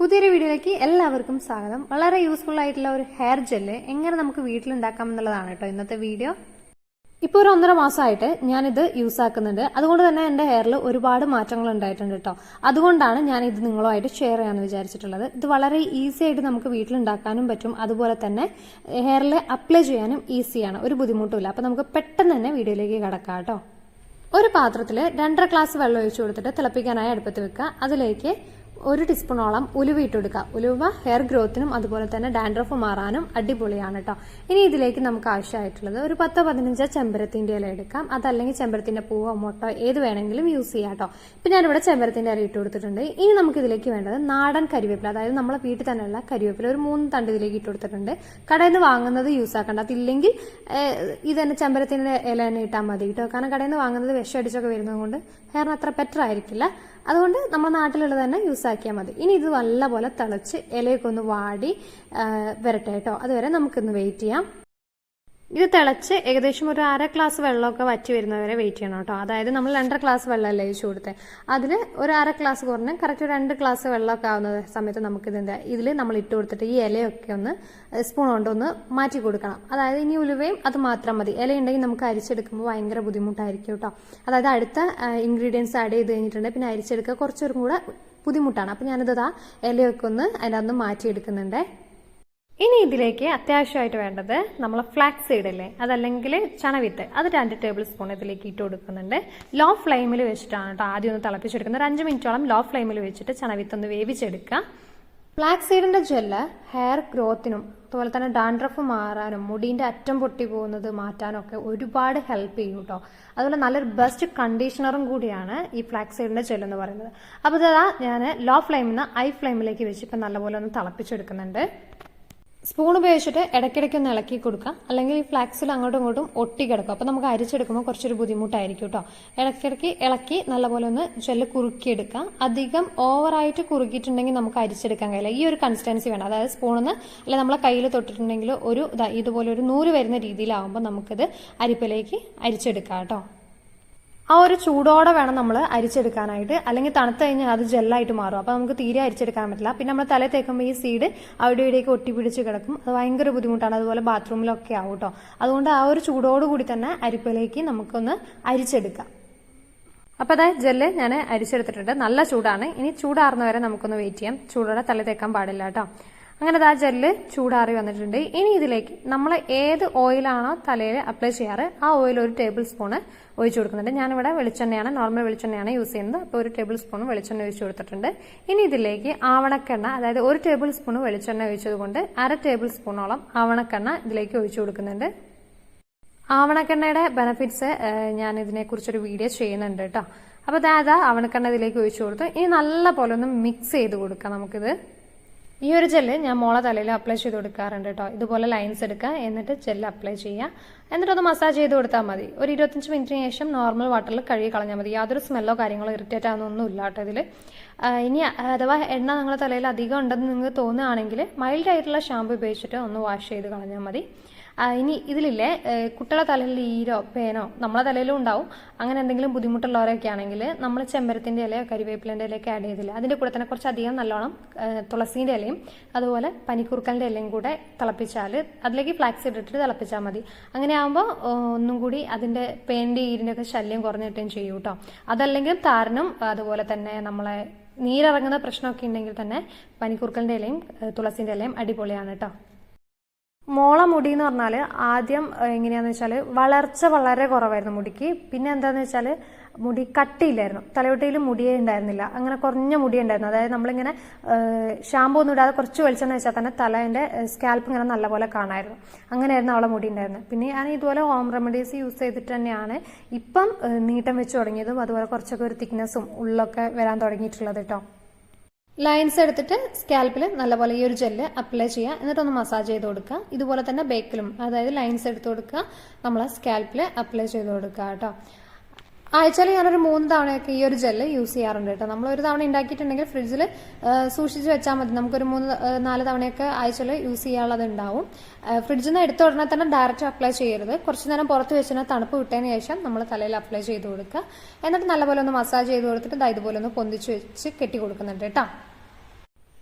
പുതിയൊരു വീഡിയോയിലേക്ക് എല്ലാവർക്കും സ്വാഗതം. വളരെ യൂസ്ഫുൾ ആയിട്ടുള്ള ഒരു ഹെയർ ജെല്ല് എങ്ങനെ നമുക്ക് വീട്ടിലുണ്ടാക്കാം എന്നുള്ളതാണ് കേട്ടോ ഇന്നത്തെ വീഡിയോ ഇപ്പോൾ ഒരു ഒന്നര മാസമായിട്ട് ഞാനിത് യൂസ് ആക്കുന്നുണ്ട്. അതുകൊണ്ട് തന്നെ എന്റെ ഹെയറിൽ ഒരുപാട് മാറ്റങ്ങൾ ഉണ്ടായിട്ടുണ്ട് കേട്ടോ അതുകൊണ്ടാണ് ഞാൻ ഇത് നിങ്ങളുമായിട്ട് ഷെയർ ചെയ്യാമെന്ന് വിചാരിച്ചിട്ടുള്ളത്. ഇത് വളരെ ഈസി ആയിട്ട് നമുക്ക് വീട്ടിലുണ്ടാക്കാനും പറ്റും. അതുപോലെ തന്നെ ഹെയറിൽ അപ്ലൈ ചെയ്യാനും ഈസിയാണ് ഒരു ബുദ്ധിമുട്ടുമില്ല. അപ്പോൾ നമുക്ക് പെട്ടെന്ന് തന്നെ വീഡിയോയിലേക്ക് കിടക്കാം കേട്ടോ ഒരു പാത്രത്തിൽ രണ്ടര ഗ്ലാസ് വെള്ളം ഒഴിച്ചു കൊടുത്തിട്ട് തിളപ്പിക്കാനായി അടുപ്പത്ത് വെക്കുക. അതിലേക്ക് ഒരു ടീസ്പൂണോളം ഉലുവ ഇട്ട് കൊടുക്കുക ഉലുവ ഹെയർ ഗ്രോത്തിനും അതുപോലെ തന്നെ ഡാൻഡ്രഫ് മാറാനും അടിപൊളിയാണ് കേട്ടോ ഇനി ഇതിലേക്ക് നമുക്ക് ആവശ്യമായിട്ടുള്ളത് ഒരു പത്തോ പതിനഞ്ചോ ചെമ്പരത്തിന്റെ ഇല എടുക്കാം. അതല്ലെങ്കിൽ ചെമ്പരത്തിന്റെ പൂവോ മുട്ടോ ഏത് വേണമെങ്കിലും യൂസ് ചെയ്യാം കേട്ടോ ഇപ്പം ഞാനിവിടെ ചെമ്പരത്തിന്റെ ഇല ഇട്ട് കൊടുത്തിട്ടുണ്ട്. ഇനി നമുക്ക് ഇതിലേക്ക് വേണ്ടത് നാടൻ കരിവേപ്പില. അതായത് നമ്മളെ വീട്ടിൽ തന്നെയുള്ള കരിവേപ്പില ഒരു മൂന്ന് തണ്ട് ഇതിലേക്ക് ഇട്ട് കൊടുത്തിട്ടുണ്ട്. കടയിൽ നിന്ന് വാങ്ങുന്നത് യൂസ് ആക്കണ്ട. അതില്ലെങ്കിൽ ഇത് തന്നെ ചെമ്പരത്തിന്റെ ഇല തന്നെ ഇട്ടാൽ മതി കേട്ടോ കാരണം കടയിൽ നിന്ന് വാങ്ങുന്നത് വിഷം അടിച്ചൊക്കെ വരുന്നത് കൊണ്ട് ഹെയറിന് അത്ര ബെറ്റർ ആയിരിക്കില്ല. അതുകൊണ്ട് നമ്മുടെ നാട്ടിലുള്ളത് തന്നെ യൂസ് ആക്കിയാൽ മതി. ഇനി ഇത് നല്ലപോലെ തിളച്ച് ഇലയൊക്കെ ഒന്ന് വാടി വരട്ടെ കേട്ടോ. അതുവരെ നമുക്കൊന്ന് വെയിറ്റ് ചെയ്യാം. ഇത് തിളച്ച് ഏകദേശം ഒരു അര ഗ്ലാസ് വെള്ളമൊക്കെ വറ്റി വരുന്നവരെ വെയിറ്റ് ചെയ്യണം കേട്ടോ. അതായത് നമ്മൾ രണ്ടര ഗ്ലാസ് വെള്ളമല്ലേ ഒഴിച്ചു കൊടുത്തത് അതിൽ ഒരു അര ഗ്ലാസ് കുറഞ്ഞ് കറക്റ്റ് രണ്ട് ഗ്ലാസ് വെള്ളമൊക്കെ ആവുന്ന സമയത്ത് നമുക്ക് ഇതിന്റെ ഇതിൽ നമ്മൾ ഇട്ട് കൊടുത്തിട്ട് ഈ ഇലയൊക്കെ ഒന്ന് സ്പൂൺ കൊണ്ടൊന്ന് മാറ്റി കൊടുക്കണം. അതായത് ഇനി ഉലുവയും അത് മാത്രം മതി. ഇല ഉണ്ടെങ്കിൽ നമുക്ക് അരിച്ചെടുക്കുമ്പോൾ ഭയങ്കര ബുദ്ധിമുട്ടായിരിക്കും കേട്ടോ. അതായത് അടുത്ത ഇൻഗ്രീഡിയൻസ് ആഡ് ചെയ്ത് കഴിഞ്ഞിട്ടുണ്ടെങ്കിൽ പിന്നെ അരിച്ചെടുക്കുക കുറച്ചും കൂടെ ബുദ്ധിമുട്ടാണ്. അപ്പം ഞാനിത് ഇലയൊക്കെ ഒന്ന് അതിനകത്ത് മാറ്റിയെടുക്കുന്നുണ്ട്. ഇനി ഇതിലേക്ക് അത്യാവശ്യമായിട്ട് വേണ്ടത് നമ്മൾ ഫ്ലാക്സ് അല്ലേ അതല്ലെങ്കിൽ ചണവിത്ത്. അത് രണ്ട് ടേബിൾ സ്പൂൺ ഇതിലേക്ക് ഇട്ട് കൊടുക്കുന്നുണ്ട്. ലോ ഫ്ലെയിമിൽ വെച്ചിട്ടാണ് കേട്ടോ ആദ്യം ഒന്ന് തിളപ്പിച്ചെടുക്കുന്നത്. ഒരു അഞ്ച് മിനിറ്റോളം ലോ ഫ്ലെയിമിൽ വെച്ചിട്ട് ചണവിത്ത് ഒന്ന് വേവിച്ചെടുക്കുക. ഫ്ലാക്സ് സീഡിന്റെ ജെല്ല് ഹെയർ ഗ്രോത്തിനും അതുപോലെ തന്നെ ഡാൻഡ്രഫ് മാറാനും മുടീന്റെ അറ്റം പൊട്ടി പോകുന്നത് മാറ്റാനും ഒക്കെ ഒരുപാട് ഹെൽപ്പ് ചെയ്യും കേട്ടോ. അതുപോലെ നല്ലൊരു ബെസ്റ്റ് കണ്ടീഷണറും കൂടിയാണ് ഈ ഫ്ലാക്സ് ജെൽ എന്ന് പറയുന്നത്. അപ്പോൾ ഞാൻ ലോ ഫ്ലെയിമിൽ നിന്ന് ഹൈ ഫ്ലെയിമിലേക്ക് വെച്ച് ഇപ്പം നല്ലപോലെ ഒന്ന് തിളപ്പിച്ചെടുക്കുന്നുണ്ട്. സ്പൂൺ ഉപയോഗിച്ചിട്ട് ഇടയ്ക്കിടയ്ക്ക് ഒന്ന് ഇളക്കി കൊടുക്കുക അല്ലെങ്കിൽ ഈ ഫ്ലാക്സിൽ അങ്ങോട്ടും ഇങ്ങോട്ടും ഒട്ടി കിടക്കും. അപ്പോൾ നമുക്ക് അരിച്ചെടുക്കുമ്പോൾ കുറച്ചൊരു ബുദ്ധിമുട്ടായിരിക്കും കേട്ടോ. ഇടയ്ക്കിടയ്ക്ക് ഇളക്കി നല്ലപോലെ ഒന്ന് ചെല്ല് കുറുക്കിയെടുക്കുക അധികം ഓവറായിട്ട് കുറുക്കിയിട്ടുണ്ടെങ്കിൽ നമുക്ക് അരിച്ചെടുക്കാൻ കഴിയില്ല. ഈ ഒരു കൺസിസ്റ്റൻസി വേണം. അതായത് സ്പൂണിന്ന് അല്ലെ നമ്മളെ കയ്യിൽ തൊട്ടിട്ടുണ്ടെങ്കിൽ ഒരു ഇതുപോലെ ഒരു നൂറ് വരുന്ന രീതിയിലാവുമ്പോൾ നമുക്കിത് അരിപ്പിലേക്ക് അരിച്ചെടുക്കാം കേട്ടോ. ആ ഒരു ചൂടോടെ വേണം നമ്മൾ അരിച്ചെടുക്കാനായിട്ട്. അല്ലെങ്കിൽ തണുത്ത് കഴിഞ്ഞാൽ അത് ജെല്ലായിട്ട് മാറും. അപ്പോൾ നമുക്ക് തീരെ അരിച്ചെടുക്കാൻ പറ്റില്ല. പിന്നെ നമ്മൾ തല തേക്കുമ്പോൾ ഈ സീഡ് അവിടെ ഇവിടെയൊക്കെ ഒട്ടിപ്പിടിച്ച് കിടക്കും. അത് ഭയങ്കര ബുദ്ധിമുട്ടാണ്. അതുപോലെ ബാത്റൂമിലൊക്കെ ആവും കേട്ടോ. അതുകൊണ്ട് ആ ഒരു ചൂടോടുകൂടി തന്നെ അരിപ്പിലേക്ക് നമുക്കൊന്ന് അരിച്ചെടുക്കാം. അപ്പോൾ അതായത് ജെല്ല് ഞാൻ അരിച്ചെടുത്തിട്ടുണ്ട്. നല്ല ചൂടാണ്. ഇനി ചൂടാറുന്നവരെ നമുക്കൊന്ന് വെയിറ്റ് ചെയ്യാം. ചൂടോടെ തല തേക്കാൻ പാടില്ല കേട്ടോ. അങ്ങനെ ആ ജെല്ല് ചൂടാറി വന്നിട്ടുണ്ട്. ഇനി ഇതിലേക്ക് നമ്മൾ ഏത് ഓയിലാണോ തലയിൽ അപ്ലൈ ചെയ്യാറ് ആ ഓയിൽ ഒരു ടേബിൾ സ്പൂണ് ഒഴിച്ചു കൊടുക്കുന്നുണ്ട്. ഞാനിവിടെ വെളിച്ചെണ്ണയാണ് നോർമൽ വെളിച്ചെണ്ണയാണ് യൂസ് ചെയ്യുന്നത്. അപ്പോൾ ഒരു ടേബിൾ സ്പൂൺ വെളിച്ചെണ്ണ ഒഴിച്ചു കൊടുത്തിട്ടുണ്ട്. ഇനി ഇതിലേക്ക് ആവണക്കെണ്ണ അതായത് ഒരു ടേബിൾ സ്പൂൺ വെളിച്ചെണ്ണ ഒഴിച്ചത് കൊണ്ട് അര ടേബിൾ സ്പൂണോളം ആവണക്കെണ്ണ ഇതിലേക്ക് ഒഴിച്ചു കൊടുക്കുന്നുണ്ട്. ആവണക്കെണ്ണയുടെ ബെനഫിറ്റ്സ് ഞാൻ ഇതിനെക്കുറിച്ചൊരു വീഡിയോ ചെയ്യുന്നുണ്ട് കേട്ടോ അപ്പോൾ അതായത് ആവണക്കെണ്ണ ഇതിലേക്ക് ഒഴിച്ചു കൊടുത്തു. ഇനി നല്ല പോലെ ഒന്ന് മിക്സ് ചെയ്ത് കൊടുക്കാം നമുക്കിത്. ഈ ഒരു ജെല്ല് ഞാൻ മോളെ തലയിൽ അപ്ലൈ ചെയ്ത് കൊടുക്കാറുണ്ട് കേട്ടോ ഇതുപോലെ ലൈൻസ് എടുക്കുക എന്നിട്ട് ജെല്ല് അപ്ലൈ ചെയ്യുക എന്നിട്ട് ഒന്ന് മസാജ് ചെയ്ത് കൊടുത്താൽ മതി. ഒരു ഇരുപത്തഞ്ച് മിനിറ്റിന് ശേഷം നോർമൽ വാട്ടറിൽ കഴുകി കളഞ്ഞാൽ മതി. യാതൊരു സ്മെല്ലോ കാര്യങ്ങളോ ഇറിറ്റേറ്റ് ആവുന്നൊന്നും ഇല്ല കേട്ടോ ഇതിൽ ഇനി അഥവാ എണ്ണ നിങ്ങളുടെ തലയിൽ അധികം ഉണ്ടെന്ന് നിങ്ങൾക്ക് തോന്നുകയാണെങ്കിൽ മൈൽഡ് ആയിട്ടുള്ള ഷാമ്പു ഉപയോഗിച്ചിട്ട് ഒന്ന് വാഷ് ചെയ്ത് കളഞ്ഞാൽ മതി. ഇനി ഇതിലില്ലേ കുട്ടികളുടെ തലയിൽ ഈരോ പേനോ നമ്മളെ തലയിലും ഉണ്ടാവും. അങ്ങനെ എന്തെങ്കിലും ബുദ്ധിമുട്ടുള്ളവരൊക്കെ ആണെങ്കിൽ നമ്മൾ ചെമ്പരത്തിന്റെ ഇലയോ കരിവേപ്പിലിന്റെ ഇലയൊക്കെ ആഡ് ചെയ്തില്ല അതിന്റെ കൂടെ തന്നെ കുറച്ച് അധികം നല്ലോണം തുളസീന്റെ ഇലയും അതുപോലെ പനിക്കുറുക്കലിന്റെ ഇലയും കൂടെ തിളപ്പിച്ചാൽ അതിലേക്ക് ഫ്ലാക്സ് ഇട്ടിട്ട് തിളപ്പിച്ചാൽ മതി. അങ്ങനെ ആകുമ്പോൾ ഒന്നും കൂടി അതിന്റെ പേന്റെ ഈരിന്റെ ഒക്കെ ശല്യം കുറഞ്ഞിട്ടും ചെയ്യും കേട്ടോ. അതല്ലെങ്കിൽ താരനും അതുപോലെ തന്നെ നമ്മളെ നീരിറങ്ങുന്ന പ്രശ്നമൊക്കെ ഉണ്ടെങ്കിൽ തന്നെ പനിക്കുറുക്കലിന്റെ ഇലയും തുളസിന്റെ ഇലയും അടിപൊളിയാണ് കേട്ടോ. മോള മുടി എന്ന് പറഞ്ഞാൽ ആദ്യം എങ്ങനെയാന്ന് വെച്ചാൽ വളർച്ച വളരെ കുറവായിരുന്നു മുടിക്ക്. പിന്നെ എന്താന്ന് വെച്ചാൽ മുടി കട്ടിയില്ലായിരുന്നു. തലയോട്ടിയിൽ മുടിയേ ഉണ്ടായിരുന്നില്ല. അങ്ങനെ കുറഞ്ഞ മുടി ഉണ്ടായിരുന്നു. അതായത് നമ്മളിങ്ങനെ ഷാമ്പു ഒന്നും ഇടാതെ കുറച്ച് വെളിച്ചെണ്ണ വെച്ചാൽ തന്നെ തലേന്റെ സ്കാൽപ്പ് ഇങ്ങനെ നല്ലപോലെ കാണായിരുന്നു. അങ്ങനെയായിരുന്നു അവളെ മുടി ഉണ്ടായിരുന്നത്. പിന്നെ ഞാൻ ഇതുപോലെ ഹോം റെമഡീസ് യൂസ് ചെയ്തിട്ട് തന്നെയാണ് ഇപ്പം നീട്ടം വെച്ച് തുടങ്ങിയതും അതുപോലെ കുറച്ചൊക്കെ ഒരു തിക്നെസ്സും ഉള്ളൊക്കെ വരാൻ തുടങ്ങിയിട്ടുള്ളത് കേട്ടോ. ലൈൻസ് എടുത്തിട്ട് സ്കാൽപ്പിൽ നല്ലപോലെ ഈ ഒരു ജെല്ല് അപ്ലൈ ചെയ്യുക. എന്നിട്ടൊന്ന് മസാജ് ചെയ്ത് കൊടുക്കുക. ഇതുപോലെ തന്നെ ബേക്കിലും അതായത് ലൈൻസ് എടുത്ത് കൊടുക്കുക. നമ്മൾ സ്കാൽപ്പിൽ അപ്ലൈ ചെയ്ത് കൊടുക്കുക കേട്ടോ. ആഴ്ചയിൽ ഞാനൊരു മൂന്ന് തവണയൊക്കെ ഈ ഒരു ജെല്ല് യൂസ് ചെയ്യാറുണ്ട് കേട്ടോ. നമ്മൾ ഒരു തവണ ഉണ്ടാക്കിയിട്ടുണ്ടെങ്കിൽ ഫ്രിഡ്ജിൽ സൂക്ഷിച്ച് വെച്ചാൽ മതി. നമുക്കൊരു മൂന്ന് നാല് തവണയൊക്കെ ആഴ്ചയിൽ യൂസ് ചെയ്യാനുള്ളത് ഉണ്ടാവും. ഫ്രിഡ്ജിൽ നിന്ന് എടുത്ത ഉടനെ തന്നെ ഡയറക്റ്റ് അപ്ലൈ ചെയ്യരുത്. കുറച്ച് നേരം പുറത്ത് വെച്ചിട്ട് തണുപ്പ് വിട്ടതിന് ശേഷം നമ്മൾ തലയിൽ അപ്ലൈ ചെയ്ത് കൊടുക്കുക. എന്നിട്ട് നല്ലപോലെ ഒന്ന് മസാജ് ചെയ്ത് കൊടുത്തിട്ട് ഇതുപോലെ ഒന്ന് പൊന്തിച്ച് വെച്ച് കെട്ടി കൊടുക്കുന്നുണ്ട് കേട്ടോ.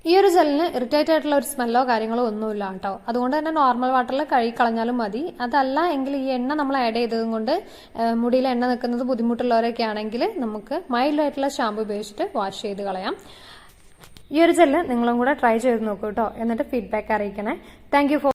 ഈ ഒരു ജെല്ലിന് ഇറിറ്റേറ്റ് ആയിട്ടുള്ള ഒരു സ്മെല്ലോ കാര്യങ്ങളോ ഒന്നുമില്ല കേട്ടോ. അതുകൊണ്ട് തന്നെ നോർമൽ വാട്ടറിൽ കഴുകി കളഞ്ഞാലും മതി. അതല്ല എങ്കിൽ ഈ എണ്ണ നമ്മൾ ആഡ് ചെയ്തതും കൊണ്ട് മുടിയിൽ എണ്ണ നിൽക്കുന്നത് ബുദ്ധിമുട്ടുള്ളവരൊക്കെ ആണെങ്കിൽ നമുക്ക് മൈൽഡ് ആയിട്ടുള്ള ഷാമ്പു ഉപയോഗിച്ചിട്ട് വാഷ് ചെയ്ത് കളയാം. ഈ ഒരു ജെല്ല് നിങ്ങളും കൂടെ ട്രൈ ചെയ്ത് നോക്കൂ കേട്ടോ. എന്നിട്ട് ഫീഡ്ബാക്ക് അറിയിക്കണേ. Thank for